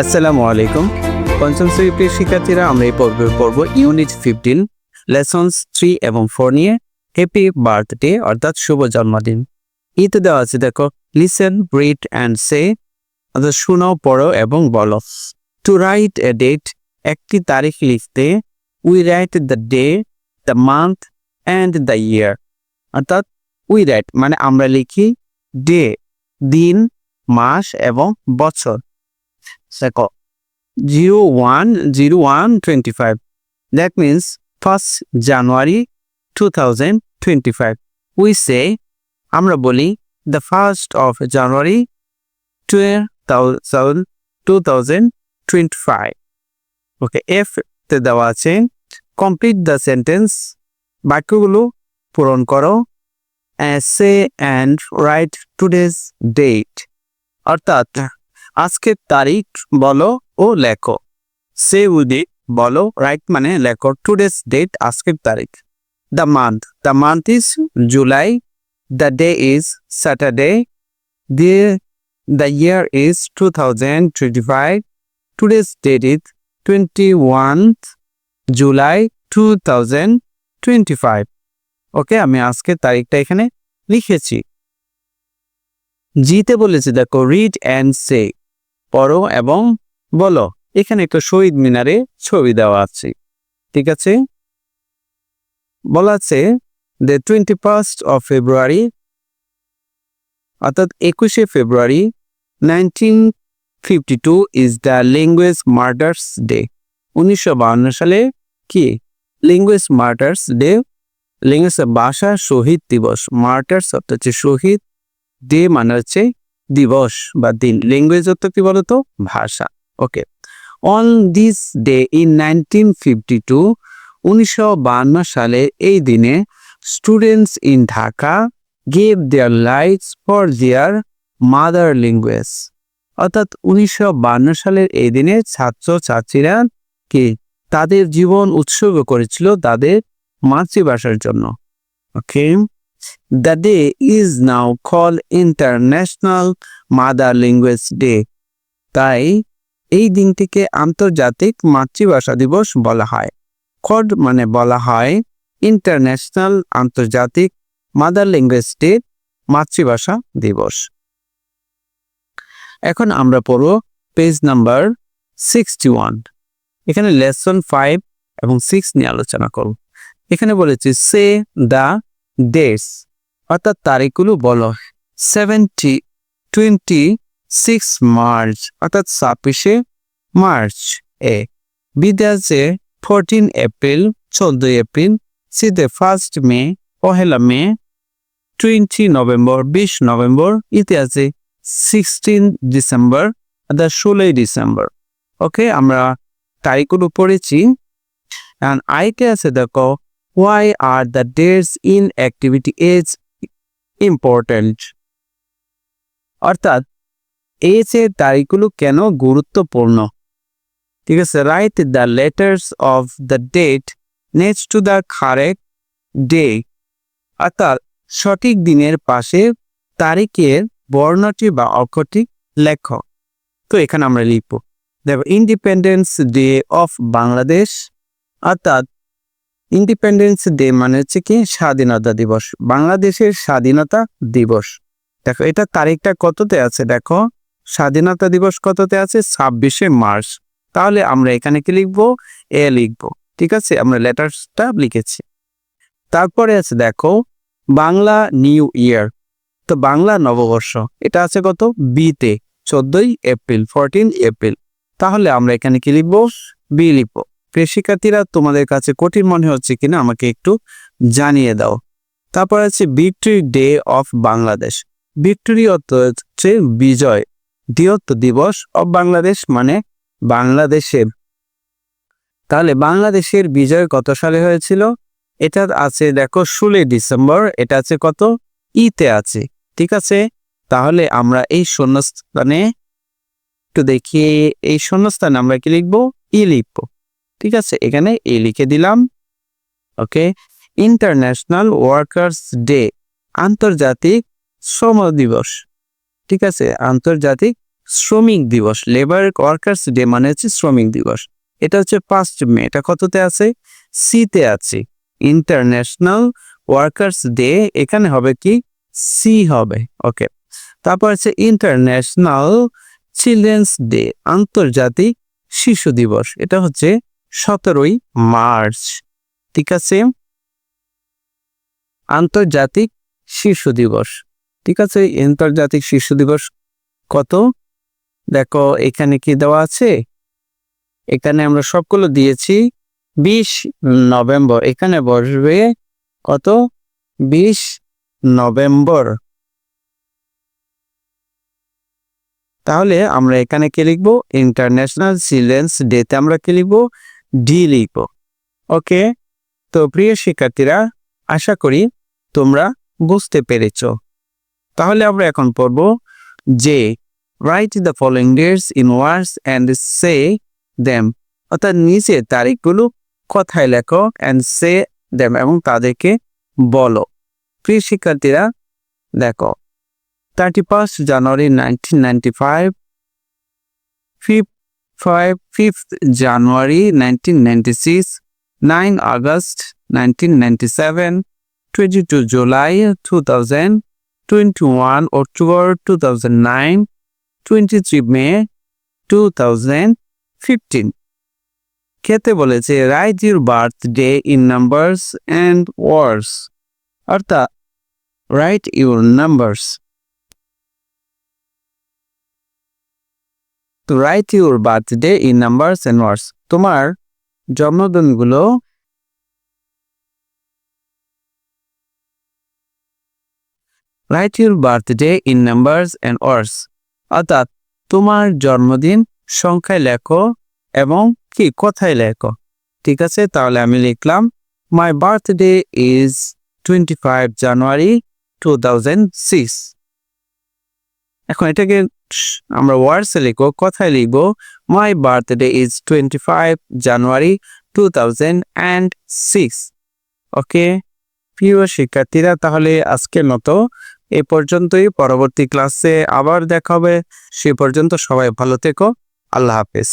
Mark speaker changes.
Speaker 1: আসসালামু আলাইকুম। পঞ্চম শ্রেণির প্রিয় শিক্ষার্থীরা, আমরা এই পর্বে পড়ব ইউনিট ফিফটিন লেসন্স থ্রি এবং ফোর নিয়ে হ্যাপি বার্থডে অর্থাৎ শুভ জন্মদিন। ইতে দেওয়া আছে, দেখো লিসেন রিড অ্যান্ড সে অর্থাৎ শুনো পড়ো এবং বলো। টু রাইট এ ডেট একটি তারিখ লিখতে we write the day the month and the year অর্থাৎ উই রাইট মানে আমরা লিখি ডে দিন, মাস এবং বছর। দেখো zero one zero one twenty five that means first January two thousand twenty five we say আমরা বলি the first of January twelve two thousand twenty five okay F তে দেওয়া আছে কমপ্লিট দ্য সেন্টেন্স বাক্যগুলো পূরণ করো say and write today's date অর্থাৎ আজকের তারিখ বলো ও লেখো। সে উদি বলো রাইট মানে লেখো টুডেস ডেট আজকের তারিখ। The month the month is July the day is Saturday the the year is two thousand twenty five today's date is twenty one July two thousand twenty five okay আমি আজকের তারিখটা এখানে লিখেছি। জিতে বলেছে, দেখো রিড অ্যান্ড সে পড়ো এবং বলো। এখানে একটা শহীদ মিনারে ছবি দেওয়া আছে। ঠিক আছে? বলা আছে the twenty first of February অর্থাৎ একুশে ফেব্রুয়ারি nineteen fifty two is the language martyrs day উনিশশো সালে কি? ল্যাঙ্গুয়েজ মার্টার্স ডে ল্যাঙ্গুয়েজ ভাষা শহীদ দিবস। মার্টার্স অর্থাৎ হচ্ছে শহীদ। ডে মানে হচ্ছে দিবস বা দিন। ল্যাঙ্গুয়েজ অর্থ কি বলতো? ভাষা। Okay on this day in nineteen fifty two উনিশশো সালে এই দিনে students in Dhaka gave their lives for their mother language অর্থাৎ উনিশশো সালের এই দিনে ছাত্র ছাত্রীরা কি তাদের জীবন উৎসর্গ করেছিল তাদের মাতৃভাষার জন্য। Okay the day is now call international mother language day তাই এই দিনটিকে আন্তর্জাতিক মাতৃভাষা দিবস বলা হয়। কড মানে বলা হয় ইন্টারন্যাশনাল আন্তর্জাতিক মাদার ল্যাঙ্গুয়েজ ডে মাতৃভাষা দিবস। এখন আমরা পড়ব পেজ নাম্বার সিক্সটি ওয়ান এখানে লেসন ফাইভ এবং সিক্স নিয়ে আলোচনা করব। এখানে বলেছি সে দ্য ডেটস অর্থাৎ তারিখগুলো বলো। সেভেন্টি টোয়েন্টি সিক্স মার্চ অর্থাৎ ছাব্বিশে মার্চ এ বিদে আছে ফোরটিন এপ্রিল চোদ্দই এপ্রিল সিতে ফার্স্ট মে, পহেলা মে টোয়েন্টি নভেম্বর বিশ নভেম্বর ইতে আছে সিক্সটিন ডিসেম্বর অর্থাৎ ষোলোই ডিসেম্বর ওকে আমরা তারিখগুলো পড়েছি। আইতে আছে দেখো why are the dates in activity A's important অর্থাৎ এজ এর তারিখগুলো কেন গুরুত্বপূর্ণ? ঠিক আছে write the letters of the date next to the correct day অর্থাৎ, সঠিক দিনের পাশে তারিখের বর্ণটি বা অক্ষরটি লেখ। তো এখানে আমরা লিখব, দেখো ইন্ডিপেন্ডেন্স ডে অফ বাংলাদেশ অর্থাৎ ইন্ডিপেন্ডেন্স ডে মানে হচ্ছে কি স্বাধীনতা দিবস। বাংলাদেশের স্বাধীনতা দিবস। দেখো, এটা তারিখটা কততে আছে? দেখো, স্বাধীনতা দিবস কততে আছে? ছাব্বিশে মার্চ। তাহলে আমরা এখানে কি লিখব? এ লিখব। ঠিক আছে? আমরা লেটারসটা লিখেছি। তারপরে আছে, দেখো, বাংলা নিউ ইয়ার। তো বাংলা নববর্ষ, এটা আছে কত? বিতে চোদ্দই এপ্রিল ফোরটিন এপ্রিল। তাহলে আমরা এখানে কি লিখব? বি লিখব। শিক্ষার্থীরা তোমাদের কাছে কঠিন মনে হচ্ছে কিনা আমাকে একটু জানিয়ে দাও। তারপর আছে victory day of Bangladesh. Victory অর্থ হচ্ছে বিজয়। দিয়ত্ব দিবস অফ বাংলাদেশ মানে বাংলাদেশের। তাহলে বাংলাদেশের বিজয় কত সালে হয়েছিল? এটা আছে দেখো ষোলোই ডিসেম্বর, এটা আছে কত? ইতে আছে। ঠিক আছে? তাহলে আমরা এই শূন্যস্থানে একটু দেখি এই শূন্যস্থানে আমরা কি লিখব? ই লিখব। ঠিক আছে, এখানে এ লিখে দিলাম, ওকে ইন্টারন্যাশনাল ওয়ার্কার্স ডে আন্তর্জাতিক শ্রম দিবস, ঠিক আছে, আন্তর্জাতিক শ্রমিক দিবস লেবার ওয়ার্কার্স ডে মানে হচ্ছে শ্রমিক দিবস, এটা হচ্ছে ফার্স্ট মে, এটা কততে আছে? সিতে আছে ইন্টারন্যাশনাল ওয়ার্কার্স ডে এখানে হবে কি? সি হবে, ওকে, তারপর আছে ইন্টারন্যাশনাল চিলড্রেন্স ডে আন্তর্জাতিক শিশু দিবস, এটা হচ্ছে সতেরোই মার্চ, ঠিক আছে? আন্তর্জাতিক শিশু দিবস, ঠিক আছে? আন্তর্জাতিক শিশু দিবস কত? দেখো, এখানে কি দেওয়া আছে? এখানে আমরা সবগুলো দিয়েছি। বিশ নভেম্বর, এখানে বসবে কত? বিশ নভেম্বর। তাহলে আমরা এখানে কি লিখব? ইন্টারন্যাশনাল চিলড্রেন্স ডেতে আমরা কি লিখব? ডি লিখব ওকে তো প্রিয় শিক্ষার্থীরা, আশা করি তোমরা বুঝতে পেরেছ। তাহলে আমরা এখন পড়ব যে write the following dates in words and say them অর্থাৎ নিচে তারিখগুলো কথায় লেখো অ্যান্ড সে দেম এবং তাদেরকে বলো। প্রিয় শিক্ষার্থীরা, দেখো thirty first January nineteen ninety five fifth five fifth January nineteen ninety six nine August nineteen ninety seven twenty two July two খেতে বলেছে write your birthday in numbers and words অর্থাৎ write your numbers তো write your birthday in numbers and words তোমার জন্মদিনগুলো write your birthday in numbers and words অর্থাৎ তোমার জন্মদিন সংখ্যায় লেখো এবং কি, কথায় লেখো। ঠিক আছে? তাহলে আমি লিখলাম my birthday is twenty five January two thousand six এখন এটাকে আমরা ওয়ার্ডসে লিখব, কথায় লিখব? My birthday is twenty five January two thousand and six okay? প্রিয় শিক্ষার্থীরা, তাহলে আজকের মতো এ পর্যন্তই। পরবর্তী ক্লাসে আবার দেখা হবে। সে পর্যন্ত সবাই ভালো থেকো। আল্লাহ হাফেজ।